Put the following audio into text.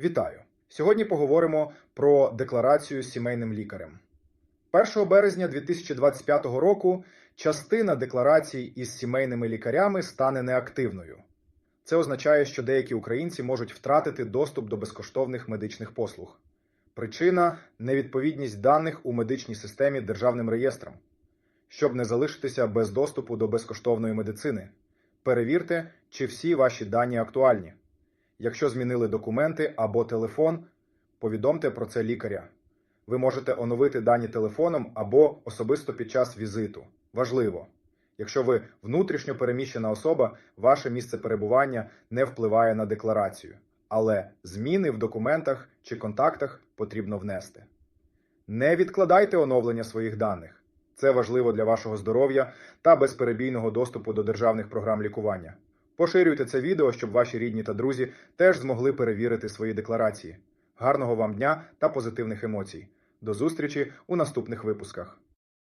Вітаю! Сьогодні поговоримо про декларацію сімейним лікарем. 1 березня 2025 року частина декларацій із сімейними лікарями стане неактивною. Це означає, що деякі українці можуть втратити доступ до безкоштовних медичних послуг. Причина невідповідність даних у медичній системі державним реєстрам. Щоб не залишитися без доступу до безкоштовної медицини, перевірте, чи всі ваші дані актуальні. Якщо змінили документи або телефон, повідомте про це лікаря. Ви можете оновити дані телефоном або особисто під час візиту. Важливо. Якщо ви внутрішньо переміщена особа, ваше місце перебування не впливає на декларацію, але зміни в документах чи контактах потрібно внести. Не відкладайте оновлення своїх даних. Це важливо для вашого здоров'я та безперебійного доступу до державних програм лікування. Поширюйте це відео, щоб ваші рідні та друзі теж змогли перевірити свої декларації. Гарного вам дня та позитивних емоцій. До зустрічі у наступних випусках.